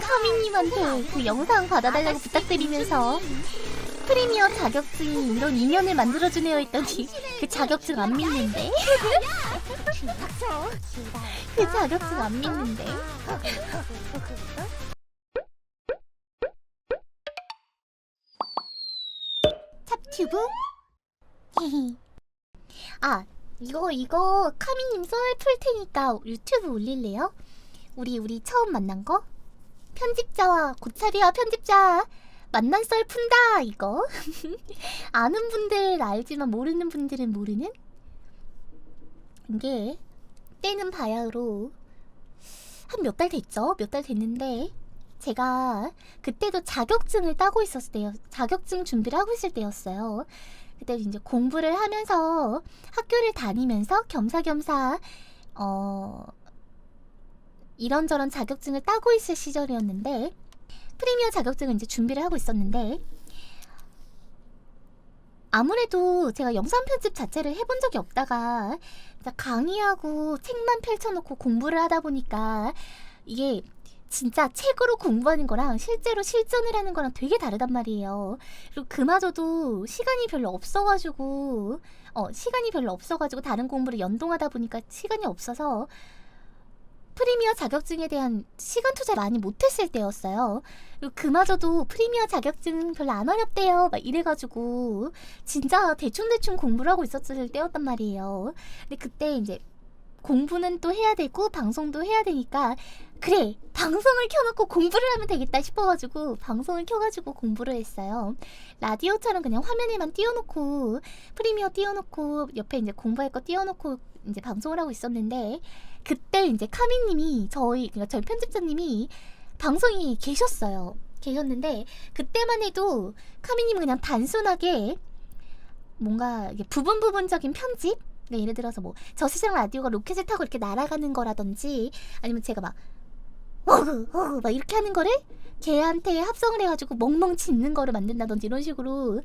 카미님한테 그 영상 받아달라고 부탁드리면서 프리미어 자격증이 이런 인연을 만들어주네요 했더니 그 자격증 안 믿는데 그 자격증 안 믿는데 찹튜브? 아 이거 이거 카미님 썰 풀 테니까 유튜브 올릴래요? 우리 우리 처음 만난 거? 편집자와 고차비와 편집자 만난 썰 푼다 이거 아는 분들 알지만 모르는 분들은 모르는 이게 때는 바야흐로 한 몇 달 됐죠 몇 달 됐는데 제가 그때도 자격증을 따고 있었을 때요 자격증 준비를 하고 있을 때였어요 그때 이제 공부를 하면서 학교를 다니면서 겸사겸사 어 이런저런 자격증을 따고 있을 시절이었는데 프리미어 자격증을 이제 준비를 하고 있었는데 아무래도 제가 영상 편집 자체를 해본 적이 없다가 강의하고 책만 펼쳐놓고 공부를 하다 보니까 이게 진짜 책으로 공부하는 거랑 실제로 실전을 하는 거랑 되게 다르단 말이에요. 그리고 그마저도 시간이 별로 없어가지고 어 시간이 별로 없어가지고 다른 공부를 연동하다 보니까 시간이 없어서 프리미어 자격증에 대한 시간 투자 많이 못했을 때였어요. 그리고 그마저도 프리미어 자격증 별로 안 어렵대요. 막 이래가지고 진짜 대충대충 공부를 하고 있었을 때였단 말이에요. 근데 그때 이제 공부는 또 해야 되고 방송도 해야 되니까 그래 방송을 켜놓고 공부를 하면 되겠다 싶어가지고 방송을 켜가지고 공부를 했어요. 라디오처럼 그냥 화면에만 띄워놓고 프리미어 띄워놓고 옆에 이제 공부할 거 띄워놓고 이제 방송을 하고 있었는데 그때 이제 카미님이 저희 그러니까 저희 편집자님이 방송이 계셨어요. 계셨는데 그때만 해도 카미님은 그냥 단순하게 뭔가 부분 부분적인 편집 네, 예를 들어서 뭐 저시장 라디오가 로켓을 타고 이렇게 날아가는 거라든지 아니면 제가 막 어그 어그 막 이렇게 하는 거를 걔한테 합성을 해가지고 멍멍 짖는 거를 만든다든지 이런 식으로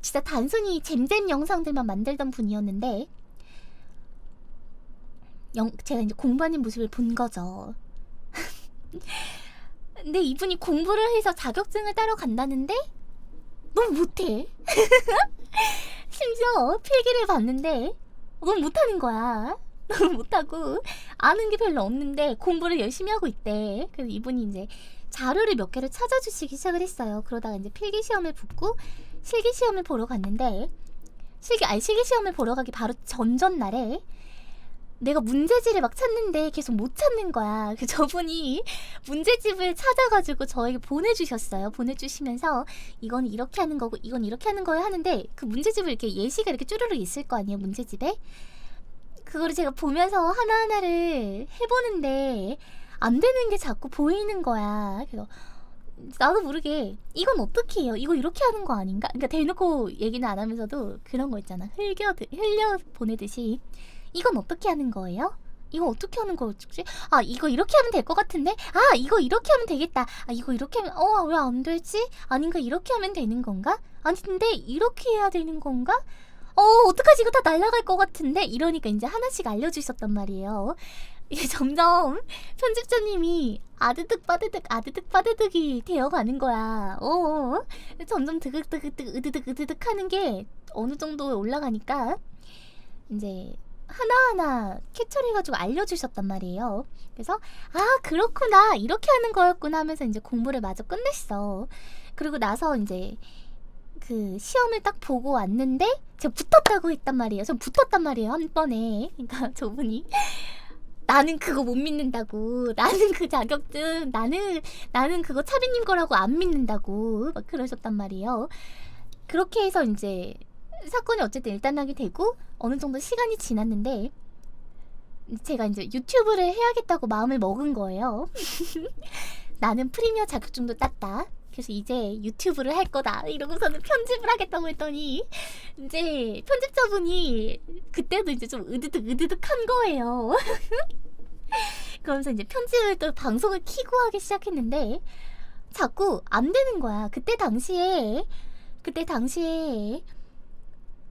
진짜 단순히 잼잼 영상들만 만들던 분이었는데 영, 제가 이제 공부하는 모습을 본 거죠. 근데 이분이 공부를 해서 자격증을 따러 간다는데 너무 못해. 심지어 필기를 봤는데 너무 못하는 거야. 너무 못하고 아는 게 별로 없는데 공부를 열심히 하고 있대. 그래서 이분이 이제 자료를 몇 개를 찾아주시기 시작을 했어요. 그러다가 이제 필기 시험을 붙고 실기 시험을 보러 갔는데 실기 아니 실기 시험을 보러 가기 바로 전전 날에 내가 문제지를 막 찾는데 계속 못 찾는 거야. 그 저분이 문제집을 찾아가지고 저에게 보내주셨어요. 보내주시면서 이건 이렇게 하는 거고 이건 이렇게 하는 거예요 하는데 그 문제집을 이렇게 예시가 이렇게 쭈르륵 있을 거 아니에요 문제집에 그거를 제가 보면서 하나하나를 해보는데 안 되는 게 자꾸 보이는 거야. 그래서 나도 모르게 이건 어떻게 해요? 이거 이렇게 하는 거 아닌가? 그러니까 대놓고 얘기는 안 하면서도 그런 거 있잖아. 흘겨 흘려 보내듯이 이건 어떻게 하는 거예요? 이거 어떻게 하는 거지? 아 이거 이렇게 하면 될 것 같은데? 아 이거 이렇게 하면 되겠다. 아 이거 이렇게 하면 어 왜 안 되지? 아닌가 이렇게 하면 되는 건가? 아니 근데 이렇게 해야 되는 건가? 어 어떡하지 이거 다 날아갈 것 같은데? 이러니까 이제 하나씩 알려주셨단 말이에요. 이게 점점 편집자님이 아드득 빠드득 아드득 빠드득이 되어가는 거야. 어 점점 드득드득 으드득 으드득 하는 게 어느 정도 올라가니까 이제 하나하나 캡처해가지고 알려주셨단 말이에요. 그래서 아 그렇구나 이렇게 하는 거였구나 하면서 이제 공부를 마저 끝냈어. 그리고 나서 이제 그 시험을 딱 보고 왔는데 제가 붙었다고 했단 말이에요. 전 붙었단 말이에요 한 번에. 그러니까 저분이 나는 그거 못 믿는다고. 나는 그 자격증 나는 나는 그거 차비님 거라고 안 믿는다고 막 그러셨단 말이에요. 그렇게 해서 이제 사건이 어쨌든 일단락이 되고 어느 정도 시간이 지났는데 제가 이제 유튜브를 해야겠다고 마음을 먹은 거예요. 나는 프리미어 자격증도 땄다. 그래서 이제 유튜브를 할 거다. 이러고서는 편집을 하겠다고 했더니 이제 편집자분이 그때도 이제 좀 으드득 으드득 한 거예요. 그러면서 이제 편집을 또 방송을 키고 하기 시작했는데 자꾸 안 되는 거야. 그때 당시에 그때 당시에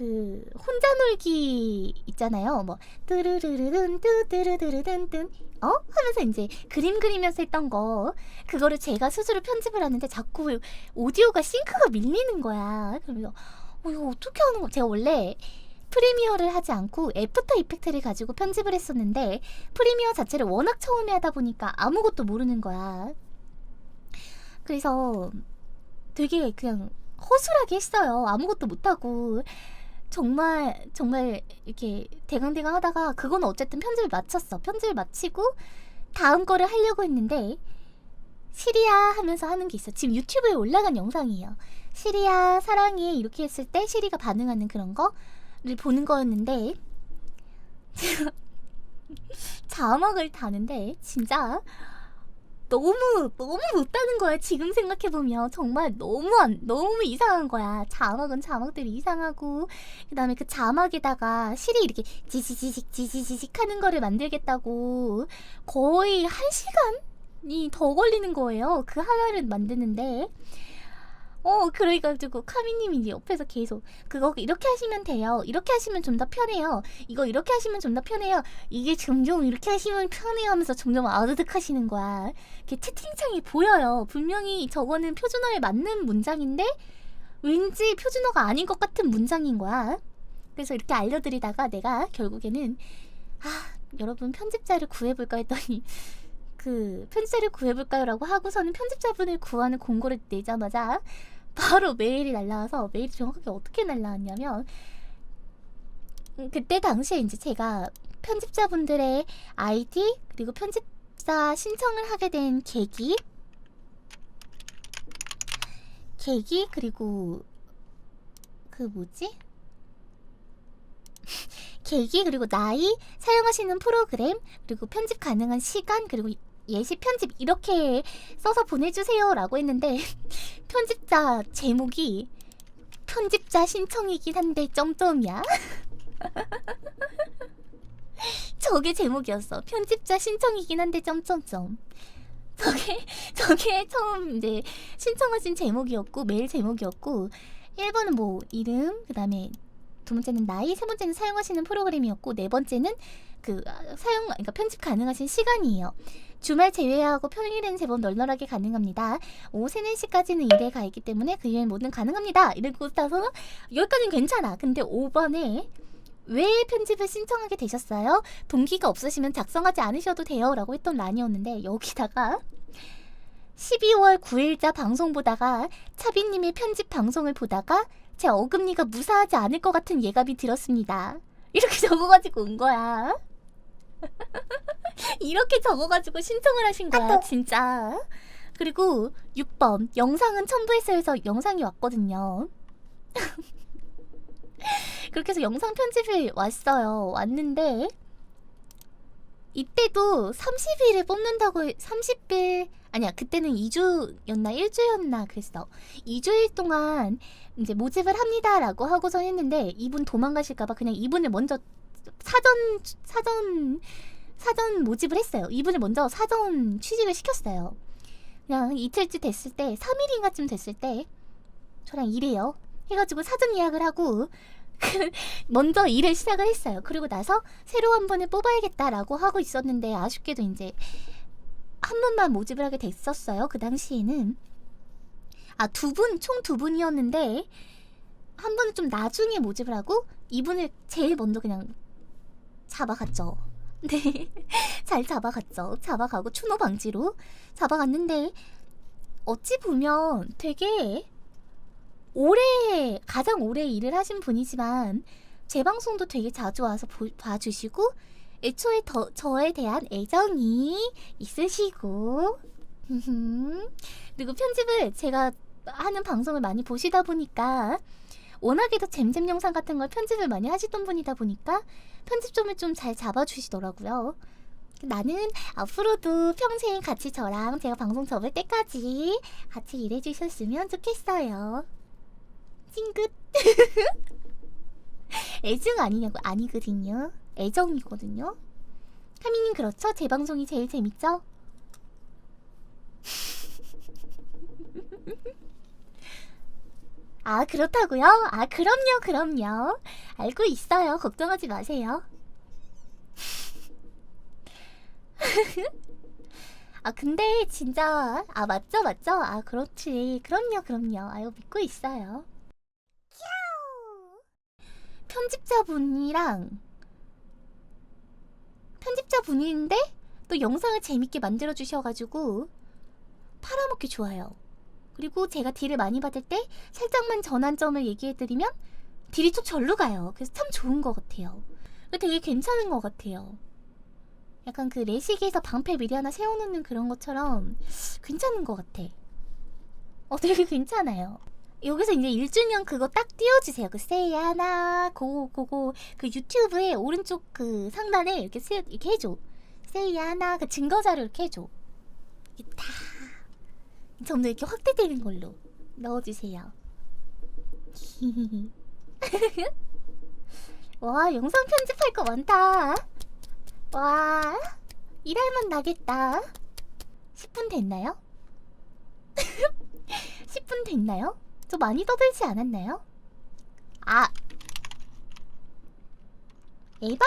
그그 혼자 놀기 있잖아요. 뭐 뚜르르르든 뚜르르르든 어? 하면서 이제 그림 그리면서 했던 거 그거를 제가 스스로 편집을 하는데 자꾸 오디오가 싱크가 밀리는 거야. 그래서 어, 이거 어떻게 하는 거? 제가 원래 프리미어를 하지 않고 애프터 이펙트를 가지고 편집을 했었는데 프리미어 자체를 워낙 처음에 하다 보니까 아무것도 모르는 거야. 그래서 되게 그냥 허술하게 했어요. 아무것도 못하고. 정말, 정말 이렇게 대강대강 하다가 그건 어쨌든 편집을 마쳤어. 편집을 마치고 다음 거를 하려고 했는데 시리아 하면서 하는 게 있어. 지금 유튜브에 올라간 영상이에요. 시리아 사랑해 이렇게 했을 때 시리가 반응하는 그런 거를 보는 거였는데 자막을 다는데 진짜 너무 너무 못다는 거야 지금 생각해 보면. 정말 너무 안 너무 이상한 거야. 자막은 자막들이 이상하고. 그 다음에 그 자막에다가 실이 이렇게 지지지직 지지지직 하는 거를 만들겠다고. 거의 한 시간이 더 걸리는 거예요. 그 하나를 만드는데 어 그래가지고 카미님이 이제 옆에서 계속 그거 이렇게 하시면 돼요. 이렇게 하시면 좀 더 편해요. 이거 이렇게 하시면 좀 더 편해요. 이게 점점 이렇게 하시면 편해요 하면서 점점 아드득 하시는 거야. 이렇게 채팅창이 보여요. 분명히 저거는 표준어에 맞는 문장인데 왠지 표준어가 아닌 것 같은 문장인 거야. 그래서 이렇게 알려드리다가 내가 결국에는 아 여러분 편집자를 구해볼까 했더니 그 편집자를 구해볼까요라고 하고서는 편집자분을 구하는 공고를 내자마자 바로 메일이 날라와서 메일이 정확하게 어떻게 날라왔냐면 음, 그때 당시에 이제 제가 편집자분들의 아이디 그리고 편집자 신청을 하게 된 계기 계기 그리고 그 뭐지? 계기 그리고 나이 사용하시는 프로그램 그리고 편집 가능한 시간 그리고 예시 편집 이렇게 써서 보내주세요 라고 했는데 편집자 제목이 편집자 신청이긴 한데 점점이야. 저게 제목이었어. 편집자 신청이긴 한데 점점점. 저게 저게 처음 이제 신청하신 제목이었고 메일 제목이었고 1번은 뭐 이름 그 다음에 두 번째는 나이 세 번째는 사용하시는 프로그램이었고 네 번째는 그 아, 사용 그러니까 편집 가능하신 시간이에요. 주말 제외하고 평일엔 제법 널널하게 가능합니다. 오후 3, 4시까지는 일에 가 있기 때문에 그 이후엔 뭐든 가능합니다. 이러고 따서 여기까지는 괜찮아. 근데 5번에 왜 편집을 신청하게 되셨어요? 동기가 없으시면 작성하지 않으셔도 돼요. 라고 했던 란이었는데 여기다가 12월 9일자 방송 보다가 차비님의 편집 방송을 보다가 제 어금니가 무사하지 않을 것 같은 예감이 들었습니다. 이렇게 적어가지고 온 거야. 이렇게 적어가지고 신청을 하신 거야, 진짜. 그리고 6번 영상은 첨부했어요에서 영상이 왔거든요. 그렇게 해서 영상 편집이 왔어요. 왔는데 이때도 30일을 뽑는다고 30일 아니야 그때는 2주였나 1주였나 그랬어. 2주일 동안 이제 모집을 합니다라고 하고서 했는데 이분 도망가실까봐 그냥 이분을 먼저 사전 사전 사전 모집을 했어요. 이분을 먼저 사전 취직을 시켰어요. 그냥 이틀째 됐을 때 3일인가쯤 됐을 때 저랑 일해요. 해가지고 사전 예약을 하고 먼저 일을 시작을 했어요. 그리고 나서 새로 한 번을 뽑아야겠다라고 하고 있었는데 아쉽게도 이제 한 분만 모집을 하게 됐었어요. 그 당시에는 아 두 분 총 두 분이었는데 한 분은 좀 나중에 모집을 하고 이분을 제일 먼저 그냥 잡아갔죠. 네, 잘 잡아갔죠. 잡아가고 추노 방지로 잡아갔는데 어찌 보면 되게 오래 가장 오래 일을 하신 분이지만 제 방송도 되게 자주 와서 보, 봐주시고 애초에 더, 저에 대한 애정이 있으시고 그리고 편집을 제가 하는 방송을 많이 보시다 보니까 워낙에도 잼잼 영상 같은 걸 편집을 많이 하시던 분이다 보니까 편집점을 좀 잘 잡아주시더라고요. 나는 앞으로도 평생 같이 저랑 제가 방송 접을 때까지 같이 일해주셨으면 좋겠어요. 찡긋. 애증 아니냐고 아니거든요. 애정이거든요. 하미님 그렇죠? 제 방송이 제일 재밌죠? 아, 그렇다고요? 아, 그럼요, 그럼요. 알고 있어요. 걱정하지 마세요. 아, 근데 진짜, 아, 맞죠, 맞죠? 아, 그렇지. 그럼요, 그럼요. 아유, 믿고 있어요. 편집자분이랑, 편집자분인데, 또 영상을 재밌게 만들어 주셔가지고, 팔아먹기 좋아요. 그리고 제가 딜을 많이 받을 때, 살짝만 전환점을 얘기해드리면, 딜이 좀 절로 가요. 그래서 참 좋은 것 같아요. 되게 괜찮은 것 같아요. 약간 그 레식에서 방패 미리 하나 세워놓는 그런 것처럼 괜찮은 것 같아. 어, 되게 괜찮아요. 여기서 이제 1주년 그거 딱 띄워주세요. 그 세이 하나, 고고, 고고. 그 유튜브에 오른쪽 그 상단에 이렇게 세, 이렇게 해줘. 세이 하나, 그 증거 자료 이렇게 해줘. 다. 점점 이렇게 확대되는 걸로 넣어주세요. 와, 영상 편집할 거 많다. 와, 일할만 나겠다. 10분 됐나요? 10분 됐나요? 저 많이 떠들지 않았나요? 아, 에바?